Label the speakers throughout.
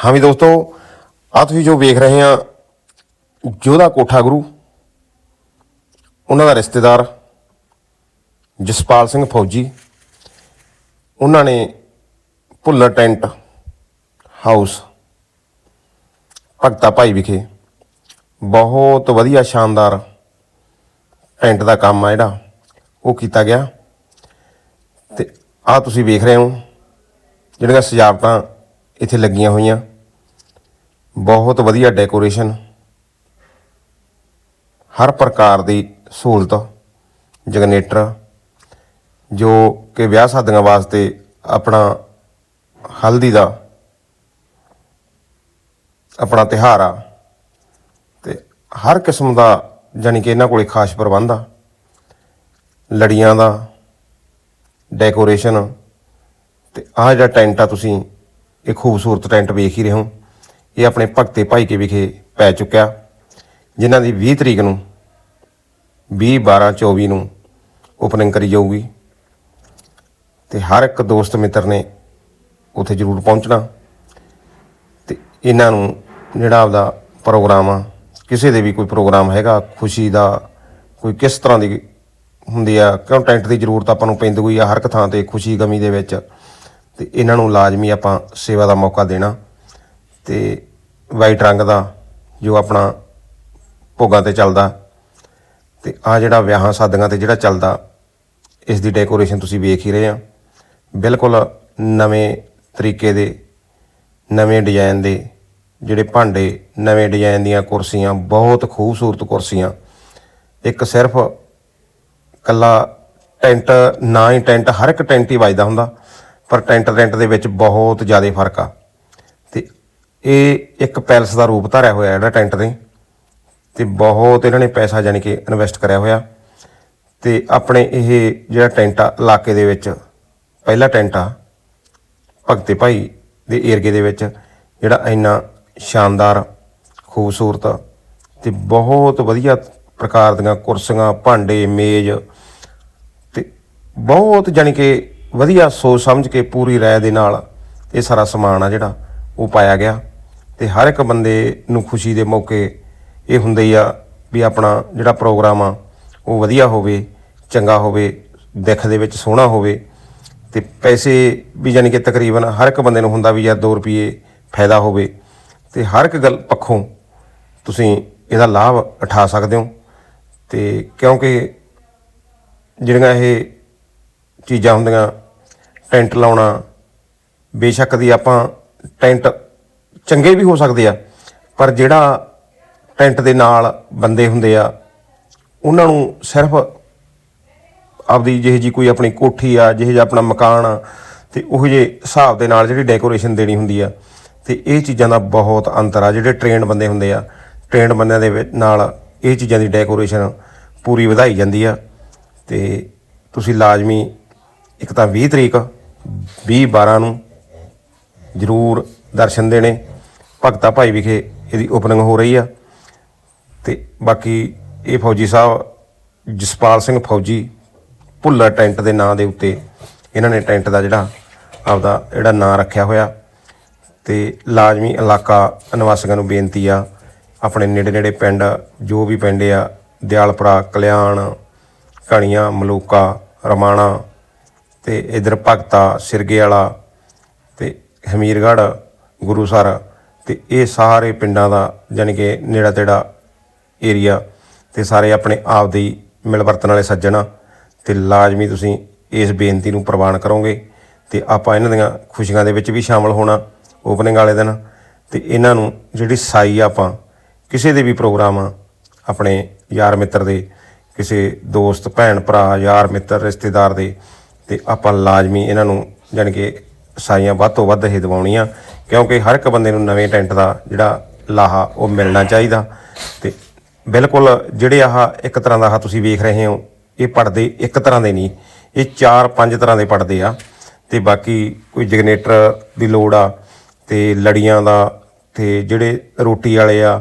Speaker 1: ਹਾਂ ਵੀ ਦੋਸਤੋ ਆ ਤੁਸੀਂ ਜੋ ਵੇਖ ਰਹੇ ਆ ਜੋਧਾ ਕੋਠਾ ਗੁਰੂ, ਉਹਨਾਂ ਦਾ ਰਿਸ਼ਤੇਦਾਰ ਜਸਪਾਲ ਸਿੰਘ ਫੌਜੀ, ਉਹਨਾਂ ਨੇ ਭੁੱਲਰ ਟੈਂਟ ਹਾਊਸ, ਭਗਤਾ ਭਾਈ ਵਿਖੇ ਬਹੁਤ ਵਧੀਆ ਸ਼ਾਨਦਾਰ ਟੈਂਟ ਦਾ ਕੰਮ ਆ ਜਿਹੜਾ, ਉਹ ਕੀਤਾ ਗਿਆ। ਤੇ ਆ ਤੁਸੀਂ ਵੇਖ ਰਹੇ ਹੋ, ਜਿਹੜੀਆਂ ਸਜਾਵਟਾਂ ਇੱਥੇ ਲੱਗੀਆਂ ਹੋਈਆਂ। ਬਹੁਤ ਵਧੀਆ ਡੈਕੋਰੇਸ਼ਨ ਹਰ ਪ੍ਰਕਾਰ ਦੀ ਸਹੂਲਤ, ਜਨਰੇਟਰ, ਜੋ ਕਿ ਵਿਆਹ ਸ਼ਾਦੀਆਂ ਵਾਸਤੇ ਆਪਣਾ ਹਲਦੀ ਦਾ ਆਪਣਾ ਤਿਉਹਾਰ ਆ। ਤੇ ਹਰ ਕਿਸਮ ਦਾ ਜਾਣੀ ਕਿ ਇਹਨਾਂ ਕੋਲੇ ਖਾਸ ਪ੍ਰਬੰਧ ਆ। ਲੜੀਆਂ ਦਾ ਡੈਕੋਰੇਸ਼ਨ ਤੇ ਆਹ ਜਿਹੜਾ ਟੈਂਟ ਆ, ਤੁਸੀਂ ਇਹ ਖੂਬਸੂਰਤ ਟੈਂਟ ਵੇਖ ਹੀ ਰਹੇ ਹੋ। ਇਹ ਆਪਣੇ ਭਗਤੇ ਭਾਈ ਕੇ ਵਿਖੇ ਪੈ ਚੁੱਕਿਆ, ਜਿਨ੍ਹਾਂ ਦੀ 20 ਤਰੀਕ ਨੂੰ 20 12 24 ਨੂੰ ਓਪਨਿੰਗ ਕਰੀ ਜਾਊਗੀ। ਤੇ ਹਰ ਇੱਕ ਦੋਸਤ ਮਿੱਤਰ ਨੇ ਉੱਥੇ ਜ਼ਰੂਰ ਪਹੁੰਚਣਾ ਤੇ ਇਹਨਾਂ ਨੂੰ ਜਿਹੜਾ ਆਪਦਾ ਪ੍ਰੋਗਰਾਮ ਆ, ਕਿਸੇ ਦੇ ਵੀ ਕੋਈ ਪ੍ਰੋਗਰਾਮ ਹੈਗਾ, ਖੁਸ਼ੀ ਦਾ ਕੋਈ ਕਿਸ ਤਰ੍ਹਾਂ ਦੀ ਹੁੰਦੀ ਆ ਕਿਉਂ ਟੈਂਟ ਦੀ ਜ਼ਰੂਰਤ ਆਪਾਂ ਨੂੰ ਪੈਂਦੀ ਹੋਈ ਆ ਹਰ ਇੱਕ ਥਾਂ ਤੇ ਖੁਸ਼ੀ ਗਮੀ ਦੇ ਵਿੱਚ, ਤੇ ਇਹਨਾਂ ਨੂੰ ਲਾਜ਼ਮੀ ਆਪਾਂ ਸੇਵਾ ਦਾ ਮੌਕਾ ਦੇਣਾ। ਤੇ ਵਾਈਟ ਰੰਗ ਦਾ ਜੋ ਆਪਣਾ ਭੋਗਾਂ ਤੇ ਚੱਲਦਾ। ਤੇ ਆ ਜਿਹੜਾ ਵਿਆਹਾਂ ਸ਼ਾਦੀਆਂ ਤੇ ਜਿਹੜਾ ਚੱਲਦਾ, ਇਸ ਦੀ ਡੈਕੋਰੇਸ਼ਨ ਤੁਸੀਂ ਵੇਖ ਹੀ ਰਹੇ ਆ। ਬਿਲਕੁਲ ਨਵੇਂ ਤਰੀਕੇ ਦੇ, ਨਵੇਂ ਡਿਜ਼ਾਈਨ ਦੇ ਜਿਹੜੇ ਭਾਂਡੇ, ਨਵੇਂ ਡਿਜ਼ਾਈਨ ਦੀਆਂ ਕੁਰਸੀਆਂ, ਬਹੁਤ ਖੂਬਸੂਰਤ ਕੁਰਸੀਆਂ। ਇੱਕ ਸਿਰਫ ਕੱਲਾ ਟੈਂਟ, ਨਾ ਹੀ ਟੈਂਟ, ਹਰ ਇੱਕ ਟੈਂਟ ਹੀ ਵੱਜਦਾ ਹੁੰਦਾ, ਪਰ ਟੈਂਟ ਟੈਂਟ ਦੇ ਵਿੱਚ ਬਹੁਤ ਜ਼ਿਆਦਾ ਫ਼ਰਕ ਆ। ਇਹ ਇੱਕ ਪੈਲਸ ਦਾ ਰੂਪ ਧਾਰਿਆ ਹੋਇਆ ਜਿਹੜਾ ਟੈਂਟ ਦੇ। ਤੇ ਬਹੁਤ ਇਹਨਾਂ ਨੇ ਪੈਸਾ ਜਾਨੀ ਕਿ ਇਨਵੈਸਟ ਕਰਿਆ ਹੋਇਆ। ਤੇ ਆਪਣੇ ਇਹ ਜਿਹੜਾ ਟੈਂਟ ਆ, ਇਲਾਕੇ ਦੇ ਵਿੱਚ, ਪਹਿਲਾ ਟੈਂਟ ਆ, ਭਗਤੇ ਭਾਈ ਦੇ ਏਰੀਏ ਦੇ ਵਿੱਚ, ਜਿਹੜਾ ਇੰਨਾ ਸ਼ਾਨਦਾਰ, ਖੂਬਸੂਰਤ ਤੇ ਬਹੁਤ ਵਧੀਆ ਪ੍ਰਕਾਰ ਦੀਆਂ ਕੁਰਸੀਆਂ, ਭਾਂਡੇ, ਮੇਜ਼ ਤੇ ਬਹੁਤ ਜਾਣੀ ਕਿ ਵਧੀਆ ਸੋਚ ਸਮਝ ਕੇ ਪੂਰੀ ਰਾਏ ਦੇ ਨਾਲ ਇਹ ਸਾਰਾ ਸਮਾਨ ਆ ਜਿਹੜਾ ਉਹ ਪਾਇਆ ਗਿਆ। ਤੇ ਹਰ ਇੱਕ ਬੰਦੇ ਨੂੰ ਖੁਸ਼ੀ ਦੇ ਮੌਕੇ ਇਹ ਹੁੰਦੇ ਹੀ ਆ ਵੀ ਆਪਣਾ ਜਿਹੜਾ ਪ੍ਰੋਗਰਾਮ ਆ, ਉਹ ਵਧੀਆ ਹੋਵੇ, ਚੰਗਾ ਹੋਵੇ, ਦਿੱਖ ਦੇ ਵਿੱਚ ਸੋਹਣਾ ਹੋਵੇ। ਤੇ ਪੈਸੇ ਵੀ ਯਾਨੀ ਕਿ ਤਕਰੀਬਨ ਹਰ ਇੱਕ ਬੰਦੇ ਨੂੰ ਹੁੰਦਾ ਵੀ ਯਾਰ 2 ਰੁਪਏ ਫਾਇਦਾ ਹੋਵੇ। ਤੇ ਹਰ ਇੱਕ ਗੱਲ ਪੱਖੋਂ ਤੁਸੀਂ ਇਹਦਾ ਲਾਭ ਉਠਾ ਸਕਦੇ ਹੋ। ਤੇ ਕਿਉਂਕਿ ਜਿਹੜੀਆਂ ਇਹ ਚੀਜ਼ਾਂ ਹੁੰਦੀਆਂ, ਟੈਂਟ ਲਾਉਣਾ, ਬੇਸ਼ੱਕ ਦੀ ਆਪਾਂ ਟੈਂਟ ਚੰਗੇ ਵੀ ਹੋ ਸਕਦੇ ਆ, ਪਰ ਜਿਹੜਾ ਟੈਂਟ ਦੇ ਨਾਲ ਬੰਦੇ ਹੁੰਦੇ ਆ, ਉਹਨਾਂ ਨੂੰ ਸਿਰਫ ਆਪਦੀ ਜਿਹੇ ਜੀ ਕੋਈ ਆਪਣੀ ਕੋਠੀ ਆ, ਜਿਹੇ ਜਿਹਾ ਆਪਣਾ ਮਕਾਨ ਆ, ਤੇ ਉਹ ਜੇ ਹਿਸਾਬ ਦੇ ਨਾਲ ਜਿਹੜੀ ਡੈਕੋਰੇਸ਼ਨ ਦੇਣੀ ਹੁੰਦੀ ਆ, ਤੇ ਇਹ ਚੀਜ਼ਾਂ ਦਾ ਬਹੁਤ ਅੰਤਰ ਆ। ਜਿਹੜੇ ਟ੍ਰੇਨਡ ਬੰਦੇ ਹੁੰਦੇ ਆ ਟ੍ਰੇਨਡ ਬੰਦਿਆਂ ਦੇ ਨਾਲ ਇਹ ਚੀਜ਼ਾਂ ਦੀ ਡੈਕੋਰੇਸ਼ਨ ਪੂਰੀ ਵਧਾਈ ਜਾਂਦੀ ਆ। ਤੇ ਤੁਸੀਂ ਲਾਜ਼ਮੀ ਇੱਕ ਤਾਂ 20 ਤਰੀਕ 20 12 ਨੂੰ ਜ਼ਰੂਰ ਦਰਸ਼ਨ ਦੇਣੇ। ਭਗਤਾ ਭਾਈ ਵਿਖੇ ਇਹਦੀ ਓਪਨਿੰਗ ਹੋ ਰਹੀ ਆ। ਤੇ ਬਾਕੀ ਇਹ ਫੌਜੀ ਸਾਹਿਬ, ਜਸਪਾਲ ਸਿੰਘ ਫੌਜੀ ਭੁੱਲਰ ਟੈਂਟ ਦੇ ਨਾਂ ਦੇ ਉੱਤੇ ਇਹਨਾਂ ਨੇ ਟੈਂਟ ਦਾ ਜਿਹੜਾ ਆਪਦਾ ਜਿਹੜਾ ਨਾਂ ਰੱਖਿਆ ਹੋਇਆ। ਤੇ ਲਾਜ਼ਮੀ ਇਲਾਕਾ ਨਿਵਾਸੀਆਂ ਨੂੰ ਬੇਨਤੀ ਆ, ਆਪਣੇ ਨੇੜੇ ਨੇੜੇ ਪਿੰਡ, ਜੋ ਵੀ ਪਿੰਡ ਆ, ਦਿਆਲਪੁਰਾ, ਕਲਿਆਣ ਕਣੀਆਂ ਮਲੂਕਾ, ਰਮਾਣਾ ਤੇ ਇਧਰ ਭਗਤਾ ਸਿਰਗੇ ਵਾਲਾ ਤੇ ਹਮੀਰਗੜ੍ਹ ਗੁਰੂਸਰ ਤੇ ਇਹ ਸਾਰੇ ਪਿੰਡਾਂ ਦਾ ਯਾਨੀ ਕਿ ਨੇੜਾ ਤੇੜਾ ਏਰੀਆ ਤੇ ਸਾਰੇ ਆਪਣੇ ਆਪ ਦੇ ਹੀ ਮਿਲ ਵਰਤਣ ਵਾਲੇ ਸੱਜਣ ਆ ਤੇ ਲਾਜ਼ਮੀ ਤੁਸੀਂ ਇਸ ਬੇਨਤੀ ਨੂੰ ਪ੍ਰਵਾਨ ਕਰੋਗੇ ਤੇ ਆਪਾਂ ਇਹਨਾਂ ਦੀਆਂ ਖੁਸ਼ੀਆਂ ਦੇ ਵਿੱਚ ਵੀ ਸ਼ਾਮਲ ਹੋਣਾ ਓਪਨਿੰਗ ਵਾਲੇ ਦਿਨ ਤੇ ਇਹਨਾਂ ਨੂੰ ਜਿਹੜੀ ਸਾਈ ਆਪਾਂ ਕਿਸੇ ਦੇ ਵੀ ਪ੍ਰੋਗਰਾਮ ਆ, ਆਪਣੇ ਯਾਰ ਮਿੱਤਰ ਦੇ, ਕਿਸੇ ਦੋਸਤ, ਭੈਣ, ਭਰਾ, ਯਾਰ ਮਿੱਤਰ, ਰਿਸ਼ਤੇਦਾਰ ਦੇ ਤੇ ਆਪਾਂ ਲਾਜ਼ਮੀ ਇਹਨਾਂ ਨੂੰ ਜਾਣੀ ਕਿ ਸਾਈਆਂ ਵੱਧ ਤੋਂ ਵੱਧ ਇਹ ਦਿਵਾਉਣੀਆਂ ਕਿਉਂਕਿ ਹਰ ਇੱਕ ਬੰਦੇ ਨੂੰ ਨਵੇਂ ਟੈਂਟ ਦਾ ਜਿਹੜਾ ਲਾਹਾ ਉਹ ਮਿਲਣਾ ਚਾਹੀਦਾ। ਤੇ ਬਿਲਕੁਲ ਜਿਹੜੇ ਆਹ ਇੱਕ ਤਰ੍ਹਾਂ ਦਾ ਆਹ ਤੁਸੀਂ ਵੇਖ ਰਹੇ ਹੋ, ਇਹ ਪੜਦੇ ਇੱਕ ਤਰ੍ਹਾਂ ਦੇ ਨਹੀਂ, ਇਹ ਚਾਰ ਪੰਜ ਤਰ੍ਹਾਂ ਦੇ ਪੜਦੇ ਆ। ਤੇ ਬਾਕੀ ਕੋਈ ਜਨਰੇਟਰ ਦੀ ਲੋੜ ਆ, ਤੇ ਲੜੀਆਂ ਦਾ, ਤੇ ਜਿਹੜੇ ਰੋਟੀ ਵਾਲੇ ਆ,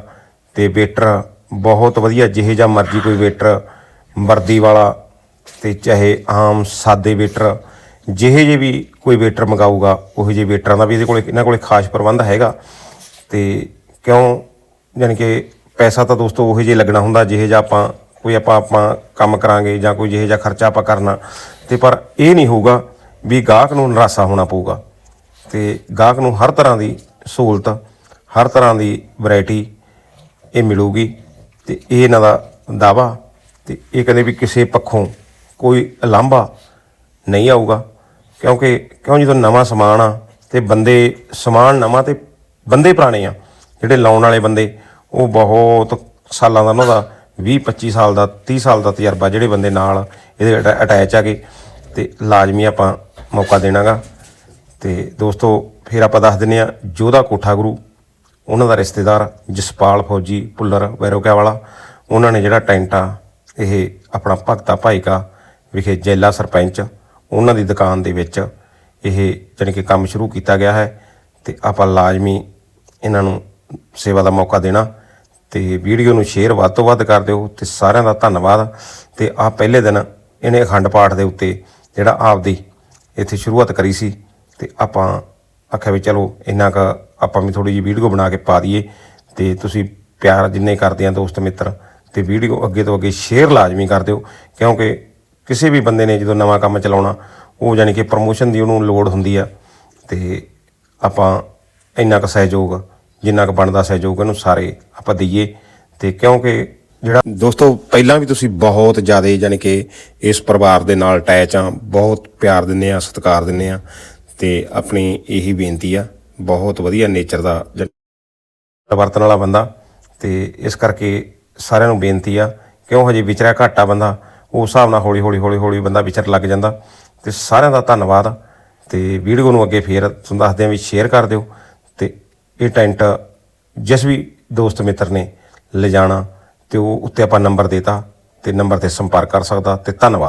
Speaker 1: ਤੇ ਵੇਟਰ, ਬਹੁਤ ਵਧੀਆ ਜਿਹੇ ਜਾਂ ਮਰਜ਼ੀ ਕੋਈ ਵੇਟਰ ਵਰਦੀ ਵਾਲਾ, ਤੇ ਚਾਹੇ ਆਮ, ਸਾਦੇ ਵੇਟਰ, ਜਿਹੇ ਜੇ ਵੀ ਕੋਈ ਵੇਟਰ ਮੰਗਾਊਗਾ, ਉਹੋ ਜਿਹੇ ਵੇਟਰਾਂ ਦਾ ਵੀ ਇਹਦੇ ਕੋਲੇ, ਇਹਨਾਂ ਕੋਲੇ ਖਾਸ ਪ੍ਰਬੰਧ ਹੈਗਾ। ਤੇ ਕਿਉਂ? ਯਾਨੀ ਕਿ ਪੈਸਾ ਤਾਂ ਦੋਸਤੋ ਉਹੋ ਜਿਹਾ ਲੱਗਣਾ ਹੁੰਦਾ, ਜਿਹੇ ਜਿਹਾ ਆਪਾਂ, ਕੋਈ ਆਪਾਂ ਆਪਾਂ ਕੰਮ ਕਰਾਂਗੇ ਜਾਂ ਕੋਈ ਜਿਹੇ ਜਿਹਾ ਖਰਚਾ ਆਪਾਂ ਕਰਨਾ। ਤੇ ਪਰ ਇਹ ਨਹੀਂ ਹੋਊਗਾ ਵੀ ਗਾਹਕ ਨੂੰ ਨਿਰਾਸ਼ਾ ਹੋਣਾ ਪਊਗਾ। ਤੇ ਗਾਹਕ ਨੂੰ ਹਰ ਤਰ੍ਹਾਂ ਦੀ ਸਹੂਲਤ, ਹਰ ਤਰ੍ਹਾਂ ਦੀ ਵੈਰਾਈਟੀ ਇਹ ਮਿਲੂਗੀ। ਤੇ ਇਹ ਇਹਨਾਂ ਦਾ ਦਾਵਾ ਤੇ ਇਹ ਕਹਿੰਦੇ ਵੀ ਕਿਸੇ ਪੱਖੋਂ ਕੋਈ ਲਾਂਭਾ ਨਹੀਂ ਆਊਗਾ। ਕਿਉਂਕਿ ਕਿਉਂ ਜਦੋਂ ਨਵਾਂ ਸਮਾਨ ਆ ਤੇ ਬੰਦੇ ਸਮਾਨ ਨਵਾਂ ਤੇ ਬੰਦੇ ਪੁਰਾਣੇ ਆ। ਜਿਹੜੇ ਲਾਉਣ ਵਾਲੇ ਬੰਦੇ, ਉਹ ਬਹੁਤ ਸਾਲਾਂ ਦਾ ਉਹਨਾਂ ਦਾ 20 25 ਸਾਲ ਦਾ 30 ਸਾਲ ਦਾ ਤਜਰਬਾ ਜਿਹੜੇ ਬੰਦੇ ਨਾਲ ਇਹਦੇ ਅਟੈਚ ਆ ਗਏ। ਤੇ ਲਾਜ਼ਮੀ ਆਪਾਂ ਮੌਕਾ ਦੇਣਾਗਾ। ਤੇ ਦੋਸਤੋ, ਫਿਰ ਆਪਾਂ ਦੱਸ ਦਿੰਨੇ ਆ, ਜੋਧਾ ਕੋਠਾ ਗੁਰੂ, ਉਹਨਾਂ ਦਾ ਰਿਸ਼ਤੇਦਾਰ ਜਸਪਾਲ ਫੌਜੀ ਪੁੱਲਰ ਵੈਰੋਕਿਆ ਵਾਲਾ, ਉਹਨਾਂ ਨੇ ਜਿਹੜਾ ਟੈਂਟ ਆ, ਇਹ ਆਪਣਾ ਭਗਤਾ ਭਾਈਕਾ ਵਿਖੇ ਜੈਲਾ ਸਰਪੰਚ ਉਹਨਾਂ ਦੀ ਦੁਕਾਨ ਦੇ ਵਿੱਚ ਇਹ ਜਾਣੀ ਕਿ ਕੰਮ ਸ਼ੁਰੂ ਕੀਤਾ ਗਿਆ ਹੈ ਤੇ ਆਪਾਂ ਲਾਜ਼ਮੀ ਇਹਨਾਂ ਨੂੰ ਸੇਵਾ ਦਾ ਮੌਕਾ ਦੇਣਾ ਤੇ ਵੀਡੀਓ ਨੂੰ ਸ਼ੇਅਰ ਵੱਧ ਤੋਂ ਵੱਧ ਕਰ ਦਿਓ ਤੇ ਸਾਰਿਆਂ ਦਾ ਧੰਨਵਾਦ ਤੇ ਆਹ ਪਹਿਲੇ ਦਿਨ ਇਹਨੇ ਅਖੰਡ ਪਾਠ ਦੇ ਉੱਤੇ ਜਿਹੜਾ ਆਪਦੀ ਇੱਥੇ ਸ਼ੁਰੂਆਤ ਕਰੀ ਸੀ ਤੇ ਆਪਾਂ ਆਖਿਆ ਵੀ ਚਲੋ ਇੰਨਾ ਕ ਆਪਾਂ ਵੀ ਥੋੜੀ ਜਿਹੀ ਵੀਡੀਓ ਬਣਾ ਕੇ ਪਾ ਦਈਏ ਤੇ ਤੁਸੀਂ ਪਿਆਰ ਜਿੰਨੇ ਕਰਦੇ ਆ ਦੋਸਤ ਮਿੱਤਰ ਤੇ ਵੀਡੀਓ ਅੱਗੇ ਤੋਂ ਅੱਗੇ ਸ਼ੇਅਰ ਲਾਜ਼ਮੀ ਕਰ ਦਿਓ ਕਿਉਂਕਿ ਕਿਸੇ ਵੀ ਬੰਦੇ ਨੇ ਜਦੋਂ ਨਵਾਂ ਕੰਮ ਚਲਾਉਣਾ, ਉਹ ਯਾਨੀ ਕਿ ਪ੍ਰਮੋਸ਼ਨ ਦੀ ਉਹਨੂੰ ਲੋੜ ਹੁੰਦੀ ਆ, ਤੇ ਆਪਾਂ ਇੰਨਾ ਕੁ ਸਹਿਯੋਗ, ਜਿੰਨਾ ਕੁ ਬਣਦਾ ਸਹਿਯੋਗ, ਇਹਨੂੰ ਸਾਰੇ ਆਪਾਂ ਦਈਏ। ਤੇ ਕਿਉਂਕਿ ਜਿਹੜਾ ਦੋਸਤੋ, ਪਹਿਲਾਂ ਵੀ ਤੁਸੀਂ ਬਹੁਤ ਜ਼ਿਆਦਾ ਯਾਨੀ ਕਿ ਇਸ ਪਰਿਵਾਰ ਦੇ ਨਾਲ ਅਟੈਚ ਆ, ਬਹੁਤ ਪਿਆਰ ਦਿੰਦੇ ਆ, ਸਤਿਕਾਰ ਦਿੰਦੇ ਆ, ਤੇ ਆਪਣੀ ਇਹੀ ਬੇਨਤੀ ਆ, ਬਹੁਤ ਵਧੀਆ ਨੇਚਰ ਦਾ ਜ- ਵਾਲਾ ਬੰਦਾ। ਤੇ ਇਸ ਕਰਕੇ ਸਾਰਿਆਂ ਨੂੰ ਬੇਨਤੀ ਆ, ਕਿਉਂ ਹਜੇ ਵਿਚਰਿਆ ਘਾਟਾ ਬੰਦਾ ਉਸ ਹਿਸਾਬ ਨਾਲ ਹੌਲੀ ਹੌਲੀ ਹੌਲੀ ਹੌਲੀ ਬੰਦਾ ਵਿਚਰ ਲੱਗ ਜਾਂਦਾ। ਤੇ ਸਾਰਿਆਂ ਦਾ ਧੰਨਵਾਦ। ਤੇ ਵੀਡੀਓ ਨੂੰ ਅੱਗੇ ਫੇਰ ਤੁਹਾਨੂੰ ਦੱਸਦੇ ਆ ਵੀ ਸ਼ੇਅਰ ਕਰ ਦਿਓ। ਤੇ ਇਹ ਟੈਂਟ ਜਿਸ ਵੀ ਦੋਸਤ ਮਿੱਤਰ ਨੇ ਲਿਜਾਣਾ। ਤੇ ਉਹ ਉੱਤੇ ਆਪਾਂ ਨੰਬਰ ਦੇਤਾ। ਤੇ ਨੰਬਰ ਤੇ ਸੰਪਰਕ ਕਰ ਸਕਦਾ। ਤੇ ਧੰਨਵਾਦ।